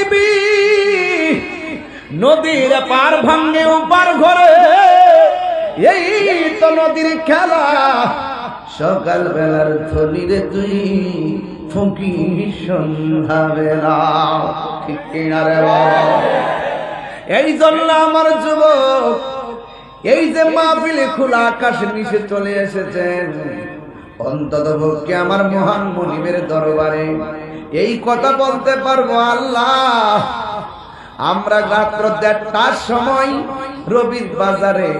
পৃথিবী নদীর পার ভাঙ্গে উপার ঘরে এই তো নদীর খেলা সকাল বেলার থলিরে তুই ফুঁকি সন্ধ্যা বেলা ঠিক কিনা রে বাবা? এই জন্য আমার যুবক, এই যে মাহফিলে খোলা আকাশের নিচে চলে এসেছেন অন্তত আমার মহান মনিবের দরবারে এই কথা বলতে পারব আল্লাহ। আমরা রাত্র দেড়টার সময় রবির বাজারে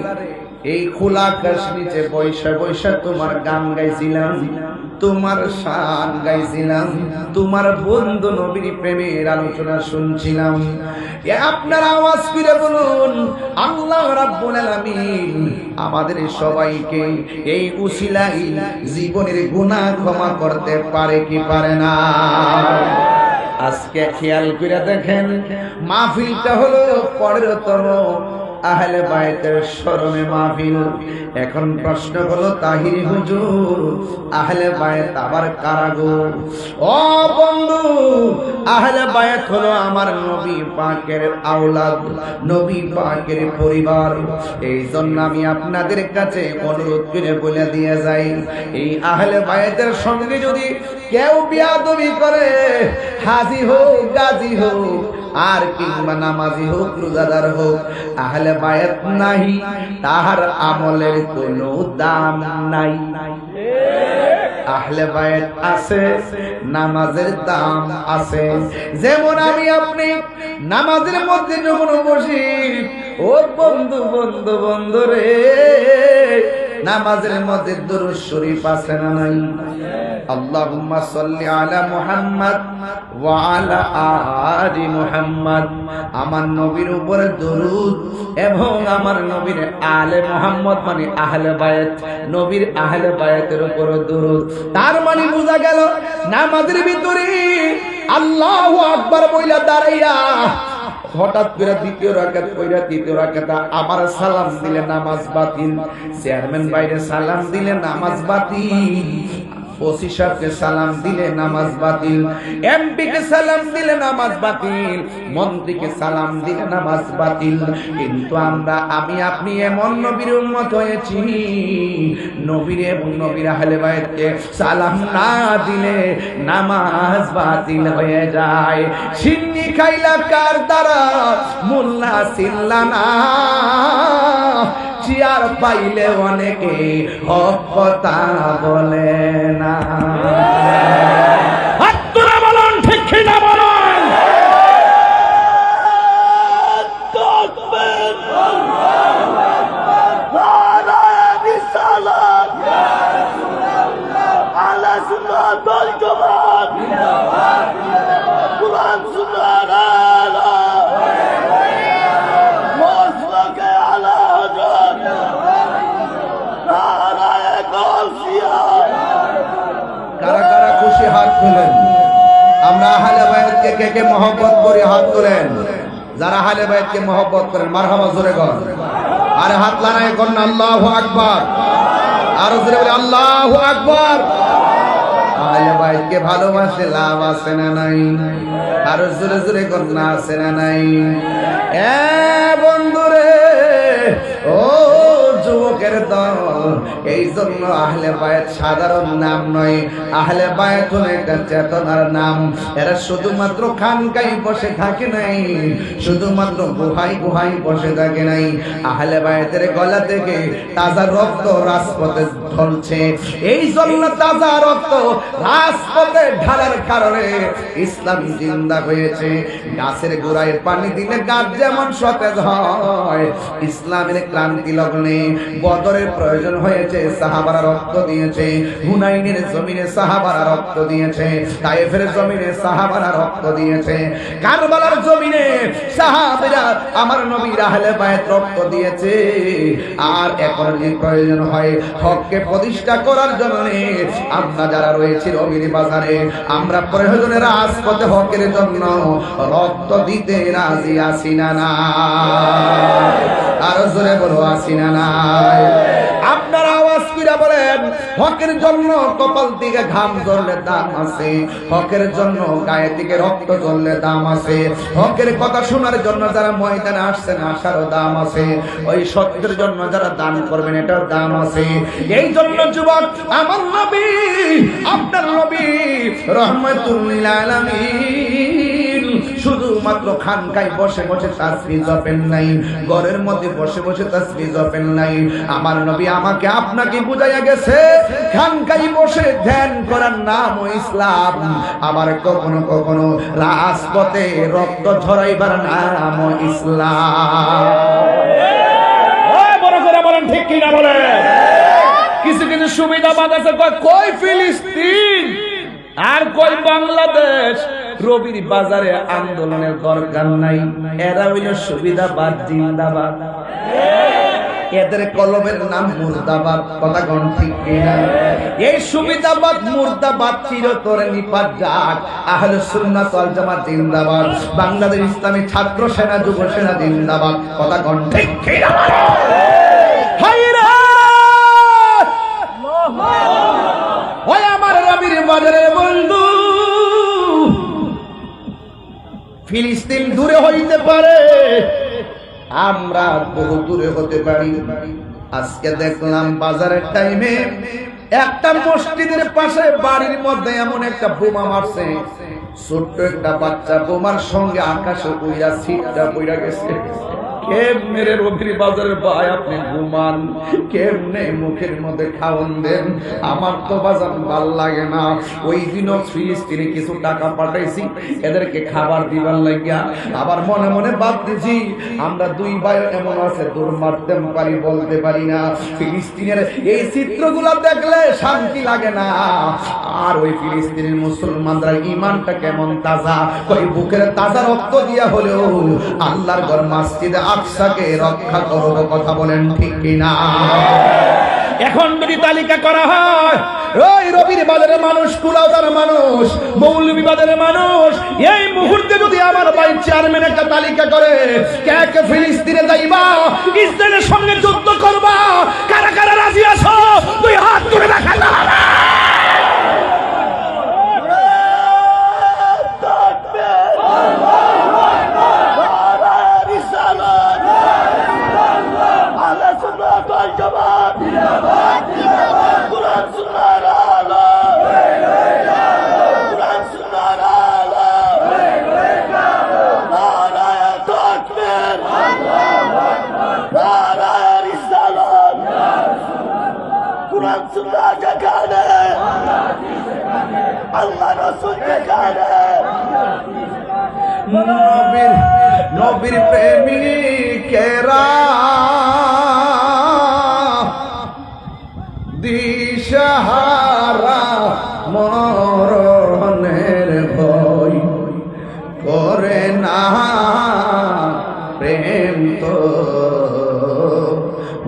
এই খোলা আকাশ নিচে বৈশা বৈশা তোমার গান গাইছিলাম, তোমার শান গাইছিলাম, তোমার বন্ধু নবীর প্রেমের আলোচনা শুনছিলাম। আপনার আওয়াজ ফিরে বলুন, আল্লাহ রাব্বুল আলামিন আমাদের সবাইকে এই উসিলাই জীবনের গুনাহ ক্ষমা করতে পারে কি পারে না? আজকে খেয়াল করে দেখেন, মাহফিলটা হলো পনেরোতম আহলে বায়তের স্মরণে মাহফিল। এখন প্রশ্ন হলো, তাহির হুজুর, আহলে বায়ত আবার কারাগো ও বন্ধু, আহলে বায়ত হলো আমার নবী পাকের আওলাদ, নবী পাকের পরিবার। এই জন্য আমি আপনাদের কাছে অনুরোধ করে বলে দিয়ে যাই, এই আহলে বায়তের সঙ্গে যদি কেউ বিয়াদবি করে, হাজি হোক, গাজী হোক, আর কিংবা নামাজি হোক, রোজাদার হোক, আহলে বায়াত নাহি, তাহার আমলের কোনো দাম নাই। আহলে বায়াত আছে, নামাজের দাম আছে। যেমন আমি আপনি নামাজের মধ্যে যখন বসি, ও বন্ধু বন্ধু বন্ধু রে নামাজের মধ্যে দুরুদ শরীফ আছে না নাই? আল্লাহুম্মা সাল্লি আলা মুহাম্মদ ওয়া আলা আলি মুহাম্মদ। আমার নবীর উপরে দরুদ এবং আমার নবীর আলে মুহাম্মদ মানে আহলে বায়াত নবীর আহলে বায়াতের উপরে দরুদ। তার মানে বোঝা গেল, নামাজের ভিতরে আল্লাহু আকবার বইলা দাঁড়াইয়া হঠাৎ করে দ্বিতীয় রাকাত কইরা তৃতীয় রাকাত আবার সালাম দিলে নামাজ বাতিল। চেয়ারম্যান বাইরে সালাম দিলে নামাজ বাতিল। ওসি সাহেবকে সালাম দিলে নামাজ বাতিল এমপি কে সালাম দিলে নামাজ বাতিল, মন্ত্রীকে সালাম দিলে নামাজ বাতিল। কিন্তু আমরা, আমি আপনি এমন নবীর উম্মত হয়েছি, নবীর এবং নবীর আহলে বাইতকে সালাম না দিলে নামাজ বাতিল হয়ে যায়। সিন্নি খাইলা কার দ্বারা? মোল্লা সিল্লানা। চেয়ার পাইলে অনেকে হক কথা বলে না। বলুন ঠিক কিনা বলুন? কারা তোলেন। আমরা আহলে বায়াতকে কে কে মহব্বত করি, হাত তোলেন। যারা আহলে বায়াতকে মহব্বত করেন, মারহাবা জোরে কর আরে হাত লানায় করেন আল্লাহু আকবার। আরও জোরে বলে, আল্লাহু আকবার। আহলে বাইতকে ভালোবাসে লাভ আছে না নাই? আরও জোরে জোরে কন্যা আছে না নাই? এ বন্ধুরে, ও যুবকের দল এই জন্য আহলে বায়াত সাধারণ নাম নয়। আহলে বায়াত হলো একটা চেতনার নাম। এরা শুধুমাত্র খানকাই বসে থাকে নাই। শুধুমাত্র গুহাই গুহাই বসে থাকে নাই। আহলে বায়াতের গলা থেকে তাজা রক্ত রাজপথে ঢলছে এই জন্য তাজা রক্ত রাজপথে ঢালার কারণে ইসলাম জিন্দা হয়েছে। গাছের গোড়ায় পানি দিলে গাছ যেমন সতেজ হয়, ইসলামের ক্লান্তি লগ্নে বদরের প্রয়োজন হয়েছে সাহাবারা রক্ত দিয়েছে, হুনাইনের জমিনে সাহাবারা রক্ত দিয়েছে তাইফের জমিনে সাহাবারা রক্ত দিয়েছে, কারবালার জমিনে সাহাবিরা আমার নবীর আহলে বায়াত রক্ত দিয়েছে। আর এখন যে প্রয়োজন হয় হককে প্রতিষ্ঠা করার জন্য। আমরা যারা রয়েছি রবির বাজারে, আমরা প্রয়োজনে রাজপথে হকের জন্য রক্ত দিতে রাজি আসি না না। আরও জোরে বলো আসি না নাই। আপনার বলেন, হকের জন্য কপাল থেকে ঘাম ঝরলে দাম আছে, হকের জন্য গায়ে থেকে রক্ত ঝরলে দাম আছে। হকের কথা শোনার জন্য যারা ময়দানে আসছেন আসারও দাম আছে। ওই সত্যের জন্য যারা দান করবেন, এটার দাম আছে। এই জন্য যুবক, আমার নবী, আপনার নবী রহমতুল্লিল আলামিন শুধুমাত্র খানকায় বসে বসে তাসবি জপেন নাই, ঘরের মধ্যে বসে বসে তাসবি জপেন নাই। আমার নবী আমাকে আপনাকে বুঝাইয়া গেছে, খানকায় বসে ধ্যান করার নাম ইসলাম। আবার কখনো কখনো রাজপথে রক্ত ঝরাইবার নাম ইসলাম। কিছু সুবিধাবাদ আছে কই ফিলিস্তিন? আর কই বাংলাদেশ? রবির বাজারে আন্দোলনের দরকার নাই। এরা হইল সুবিধাবাদ, জিন্দাবাদ। এদের কলমের নাম মুর্দাবাদ, কথা কোন ঠিক কিনা? এই সুবিধাবাদ, মুর্দাবাদ চিরতরে নিপাত যাক। আহলে সুন্নাত ওয়াল জামাত জিন্দাবাদ। বাংলাদেশ ইসলামী ছাত্র সেনা, যুব সেনা জিন্দাবাদ, কথা কোন ঠিক কিনা? হায় রে! ওই আমার রবির বাজারের বন্ধু। ফিলিস্তিন দূরে হইতে পারে। আমরা বহু দূরে হতে পারি। আজকে দেখলাম বাজারের টাইমে একটা মসজিদের পাশে বাড়ির মধ্যে এমন একটা বোমা মারছে। ছোট্ট একটা বাচ্চা বোমার সঙ্গে আকাশে উইরা সিটটা বইরা গেছে। খাবার দিবার লাগিয়া আবার মনে মনে ভাবতেছি আমরা দুই ভাই এমন আছে, দূর মারতে পারি, বলতে পারি না। ফিলিস্তিনের এই চিত্রগুলো দেখলে শান্তি লাগে না। আর ওই ফিলিস্তিনের মুসলমানরা ইমানটা কেমন তাজা? ওই বুকের তাজা রক্ত দিয়া হলেও আল্লাহর ঘর মসজিদে আকসাকে রক্ষা করব কথা বলেন ঠিক কিনা? এখন যদি তালিকা করা হয়, ওই রবির বাজারের মানুষ কুলাউদার মানুষ, মৌলভী বাজারের মানুষ, এই মুহূর্তে যদি আমার ভাই চেয়ারম্যান একটা তালিকা করে, কে কে ফিলিস্তিনে যাইবা, ইসরায়েলের সঙ্গে যুদ্ধ করবা, কারা কারা রাজি আছো তুই হাত তুলে দেখা দিশাহারা মরণের ভয় করে না। প্রেম তো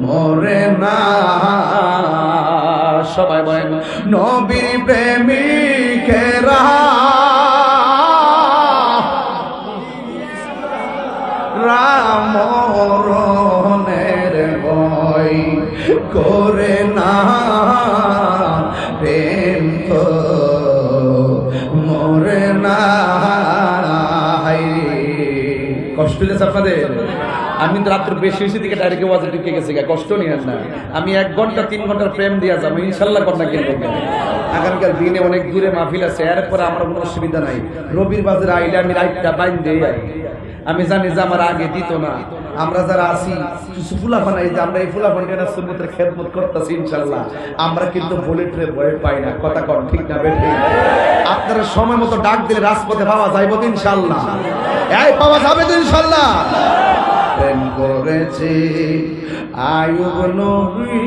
মরে না। সবাই বলেন নবীর প্রেমিকেরা কষ্ট হয়েছে আপনাদের আমি তো রাত্রে বেশি বেশি দিকে ডাইরেক্ট ওয়াজে ঢুকে গেছি কষ্ট নিয়ে না। আমি এক ঘণ্টা, তিন ঘণ্টার প্রেম দিয়া যাব, ইনশাল্লাহ কন্যা আগামীকাল দিনে অনেক দূরে মাহফিল আছে, এরপরে আমার কোনো অসুবিধা নাই। রবির বাজারে আইলে আমি রাইটটা বাইন দিয়ে আমি জানি যে আমার আগে দিত না। আমরা যারা আছি, কিছু ফুলাফান এই যে আমরা এই ফুলাফান কেনা সুন্নতের খেদমত করতেছি, ইনশাল্লাহ। আমরা কিন্তু বুলেটরে ভয় পাই না। কথা কন, ঠিক না, বেঠে? আপনারা সময় মতো ডাক দিলে রাজপথে পাওয়া যাইব ইনশাল্লাহ। এই পাওয়া যাবে তো ইনশাল্লাহ। প্রেম করেছে আয়ুব নবী।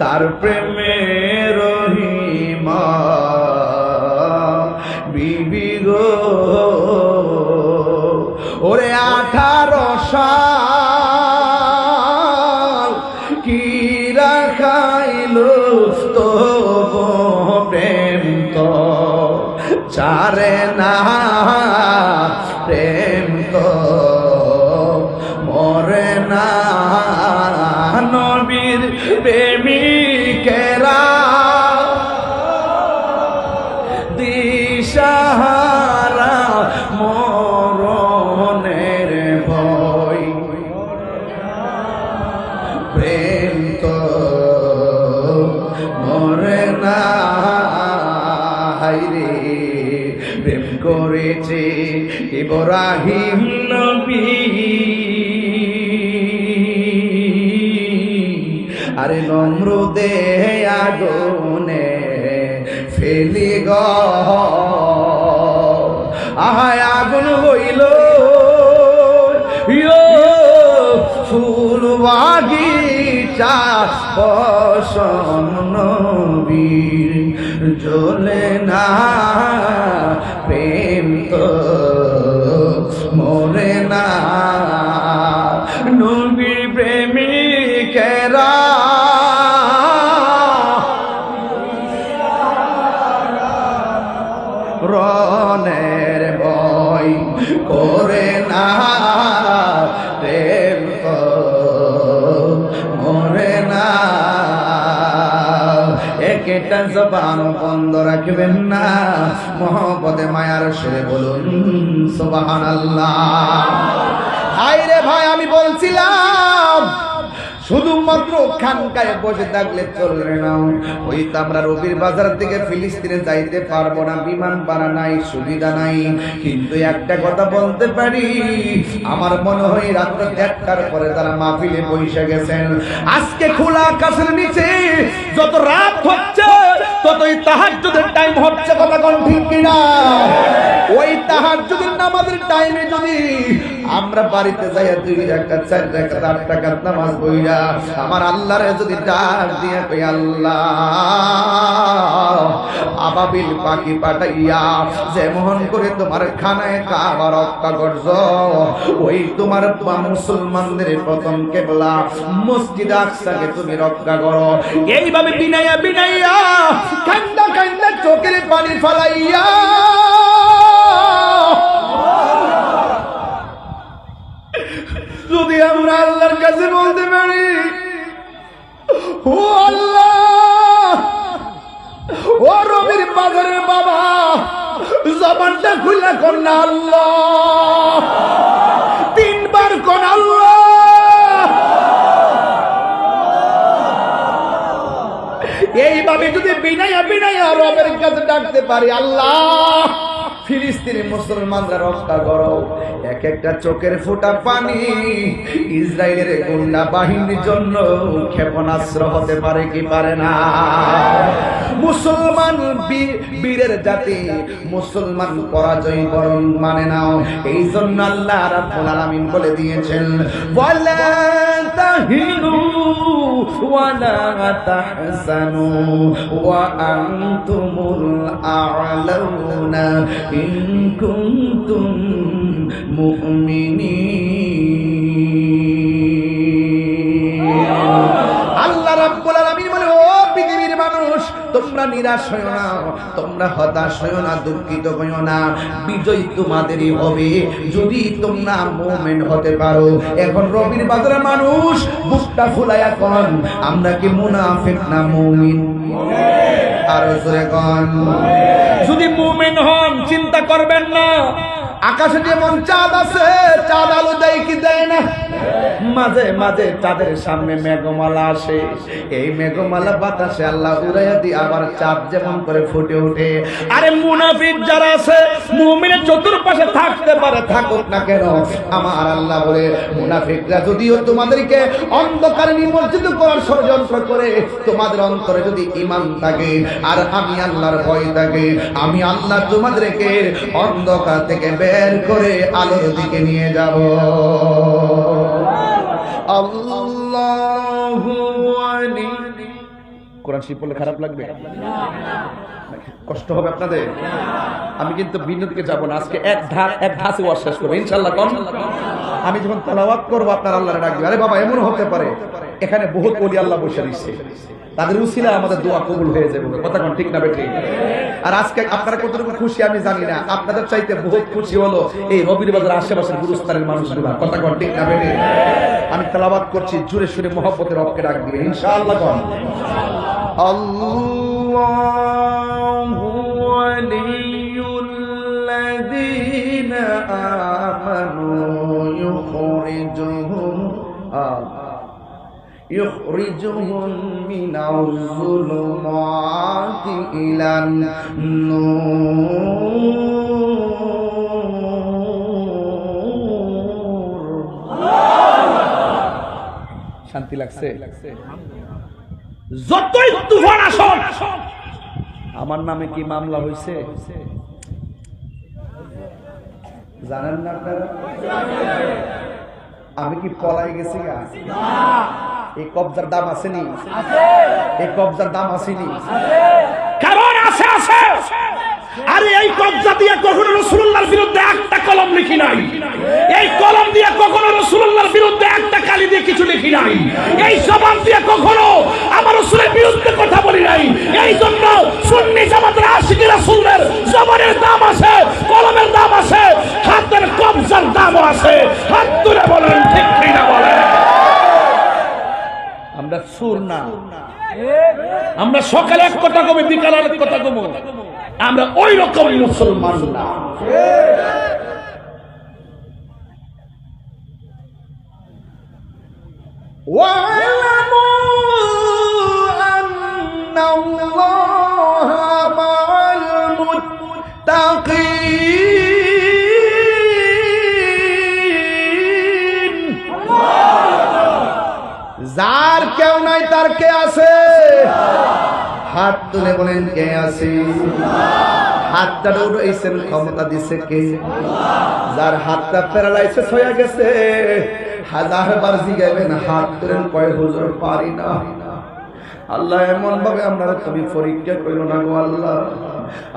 তার প্রেমের চারে না। নমরুদে আগুনে ফেলি গ। আহায় আগুন হইল। ফুল বাগিচা বসন নবীর জ্বলে না প্রেম একটা জবান বন্ধ রাখবেন না। মহব্বতে, মায়ার সে বলুন সুবাহান আল্লাহ আইরে ভাই, আমি বলছিলাম শুধুমাত্র খানকায় বসে থাকলে চলবে না। ওই তো আমরা রবির বাজার থেকে ফিলিস্তিনে যাইতে পারব না। বিমান ভাড়া নাই, সুবিধা নাই। কিন্তু একটা কথা বলতে পারি, আমার মনে হয় রাত্র দেড়টার পরে তারা মাহফিলে বসে গেছেন। আজকে খোলা আকাশের নিচে যত রাত হচ্ছে, ততই তাহাজ্জুদের টাইম হচ্ছে, কথা কোন ঠিক কিনা? ওই তাহার তাহাজ্জুদের নামাজের টাইমে যদি আমরা বাড়িতে যাইয়া দুই একটা চার টাকা আট টাকার নামাজ বইরা আমার আল্লাহর যদি ডাক দিয়ে কই, আল্লাহ, আবাবিল পাখি পাঠাইয়া যেমন করে তোমার খানায় কাবা রক্ষা করছ ওই তোমার মুসলমানদের প্রথম কেবলা, মসজিদ আকসাকে তুমি রক্ষা করো। এইভাবে বিনাইয়া বিনাইয়া কান্দা কান্দা চোখের পানি ফালাইয়া যদি আমরা আল্লাহর কাছে বলতে পারি, ও আল্লাহ, ও রবির বাজারের বাবা, জবানটা খুলে কর আল্লাহ, তিনবার কোন আল্লাহ। এইভাবে যদি বিনাইয়া বিনাইয়া রবের কাছে ডাকতে পারি, আল্লাহ, ফিলিস্তিনি মুসলমানরা রক্ষা করো এক একটা চোখের ফোঁটা পানি ইসরায়েলের গুন্ডা বাহিনীর জন্য ক্ষেপণাস্ত্র হতে পারে কি পারে না? মুসলমান বীর- বীরের জাতি মুসলমান পরাজয় বরণ মানে নাও এই জন্য আল্লাহ রাব্বুল আলামিন বলে দিয়েছেন, ওয়ালা তাহিনু ওয়ালা তাহসানু ওয়া আনতুমুল আ'লাউনা মুমিনিন। আল্লাহ রাব্বুল আলামিন তোমরা নিরাশ হইও না, তোমরা হতাশ হইও না, দুঃখিত হইও না। বিজয় তোমাদেরই হবে, যদি তোমরা মুমিন হতে পারো। এখন রবির বাজারের মানুষ, বুকটা ফুলাইয়া কন, আমরা কি মুনাফিক না মুমিন? আরও জোরে কন। যদি মুমিন হন, চিন্তা করবেন না। আকাশে যেমন চাঁদ আছে চাঁদ আলো দেয় কি দেয় না? মাঝে মাঝে তাদের সামনে মেঘমালা আসে। এই মেঘমালা বাতাসে আল্লাহ উড়াইয়া দিয়ে আবার চাঁদ যেমন করে ফুটে ওঠে। আরে মুনাফিক যারা আছে, মুমিনের চতুর্পাশে থাকতে পারে, থাকুক না কেন, আমার আল্লাহ বলে, মুনাফিকরা যদিও তোমাদেরকে অন্ধকারে নিমজ্জিত করার ষড়যন্ত্র করে, তোমাদের অন্তরে যদি ইমান থাকে, আর আমি আল্লাহর ভয় থাকে, আমি আল্লাহ তোমাদেরকে অন্ধকার থেকে বের করে আলোর দিকে নিয়ে যাব। কোরআন শিব পড়লে খারাপ লাগবে? কষ্ট হবে আপনাদের? আমি কিন্তু ভিন্ন দিকে যাব না। আজকে এক ধাপ এক ধাসে ওয়াজ শেষ করব। ইনশাল্লাহ কম? আমি যখন তালাওয়াত করব, আপনার আল্লাহরে ডাকবে আরে বাবা এমন হতে পারে। এখানে বহুত ওলি আল্লাহ বসে দিচ্ছে তাদের উসিলা আমাদের দোয়া কবুল হয়ে যাবে। কথা কোন ঠিক না বেঠি আর আজকে আপনারা কতটুকু খুশি আমি জানি না। আপনাদের চাইতে বহুত খুশি হলো এই রবির বাজার আশেপাশের গুরুস্থানের মানুষগুলা। কথা কোন ঠিক না বেঠি আমি তালাবাত করছি, জুড়ে সুরে মহব্বতের রবকে ডাক দিবে ইনশাআল্লাহ الله ولي الذين آمنوا يخرجهم يخرجهم من الظلمات إلى النور শান্তি লাগছে যতই তুফান আসল আমার নামে কি মামলা হয়েছে? জানেন না আপনারা? আমি কি পলাই গেছি এই কবজার দাম আসেনি? এই কবজার দাম আসেনি? আছে আছে? আরে এই কবজা দিয়ে কখনো রসুল্লাহর বিরুদ্ধে একটা কলম লিখি নাই। এই কলম দিয়ে কখনো রসুল্লাহর বিরুদ্ধে একটা কালি দিয়ে কিছু লিখি নাই। এই জবান দিয়ে কখনো আমার রসুলের বিরুদ্ধে কথা বলি নাই। এই জন্য সুন্নি জামাতের আশিকি রাসূলের জবানের দাম আছে, কলমের দাম আছে, হাতের কবজার দামও আছে। হাত তুলে বলেন, ঠিক কিনা বলেন? আমরা সুর না। আমরা সকালে এক কথা কমে বিকাল এক কথা কমো আমরা ওই রকম মুসলমান না। তাকে কেউ কে আছে? হাত তুলে বলেন কে আছে? হাতটা উড়াইছেন ক্ষমতা দিছে কে? যার হাতটা প্যারালাইসিস হয়ে গেছে হাজার বার জিগাইবেন হাত তুলেন কয় হুজুর পারি না। আল্লাহ এমন ভাবে আমরা তুমি পরীক্ষা করল না গো আল্লাহ।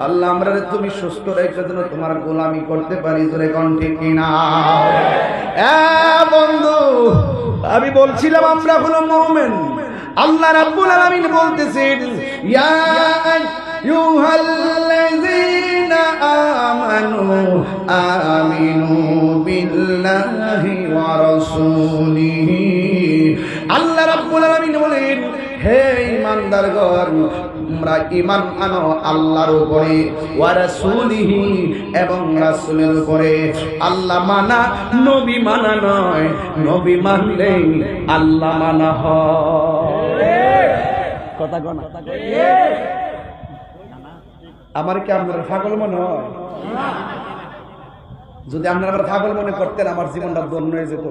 আল্লাহ আমরা তুমি সুস্থ রেখে যেন তোমার গোলামি করতে পারি তোরে কণ্ঠে কিনা? এ বন্ধু আমি বলছিলাম আমরা হলো মুমিন। আল্লাহ রাব্বুল আলামিন বলতেছেন, ইয়া আইয়ুহাল্লাযীনা আমানু আমিনু বিল্লাহি ওয়া রাসূলিহি। আল্লাহ রাব্বুল আলামিন বলেন, হে ইমানদারগণ তোমরা ইমান আনো আল্লাহর উপরে ওয়া রাসূলিহি এবং রাসূলের উপরে। আল্লাহ মানা, নবী মানা নয়, নবী মানলেই আল্লাহ মানা হয়। কথা কনা আমার কি আপনার ফাগল মনে হয়? যদি আপনারা আমার পাগল মনে করতেন আমার জীবনটা ধন্য হয়ে যেত।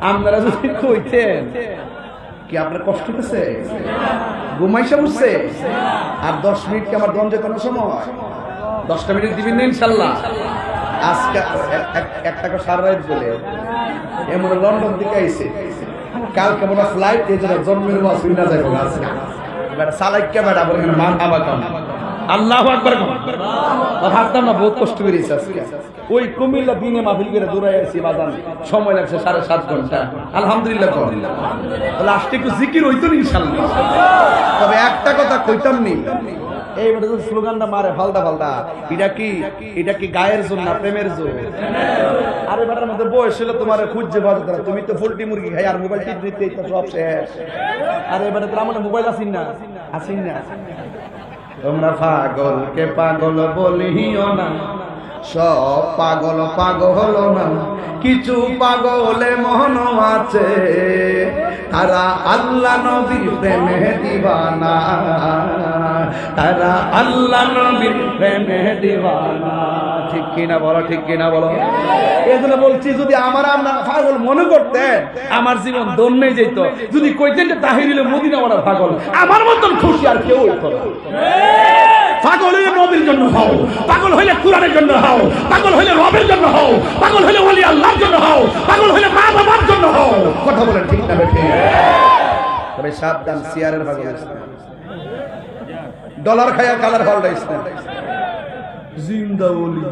আপনারা যদি কইতেন, কি আপনার কষ্ট উঠছে? আর দশ মিনিট কি আমার সময়? দশটা মিনিট দিবেন না ইনশাল্লাহ। আজকে এক- এক- এক টাকা সারা বলে, এমন লন্ডন আইছে। কালকে মনে ফ্লাইট এই জন্য জন্মের মাস না যাবে আজকে। এবার সালাইকা বেড়া বলে আল্লাহ আকবার ভাবতাম না বহুত কষ্ট করেছে আজকে। ওই কুমিল্লা দিনে মাহফিল করে দূরে আছি বাজান। সময় লাগছে সাড়ে সাত ঘণ্টা। আলহামদুলিল্লাহ লাস্টে একটু জিকির হইতো ইনশাল্লাহ তবে একটা কথা কইতাম নি। এই বেটা যে স্লোগানটা মারে ফালদা ফালদা। এটা কি এটা কি গায়ের জন্য না প্রেমের জন্য আরে বেটার মধ্যে বয়স হলো তোমার খুঁজছে বাজাতে তুমি তো ফুলটি মুরগি খাই আর মোবাইল টিপ দিতে সব শেষ। আরে বেটা তোর আমার মোবাইল আসিন না। আসিন না। তোমরা পাগলকে পাগল বলিও না। সব পাগল পাগল না। কিছু পাগলে মন আছে। তারা আল্লাহ নবীর প্রেমে দিবানা। তারা আল্লাহ নবীর প্রেমে দিবানা। ঠিক কিনা বলো, ঠিক কিনা বলো। এই বলছি, যদি আমার আমরা পাগল মনে করতেন, আমার জীবন দন্যে যেত। যদি কইতেন তাহিরিলে মদিনা ওরা পাগল, আমার মতন খুশি আর কেউ পাগল হইলে নবীর জন্য হও, পাগল হইলে কোরআনের জন্য হও, পাগল হইলে রবের জন্য হও, পাগল হইলে ওলি আল্লাহর জন্য হও, পাগল হইলে মা বাবার জন্য হও। কথা বলেন ঠিক না বেঠে? তবে সাবধান, সিয়ারের হইস ডলার খায়া কালার পাল্টাইস না জিন্দা ওলি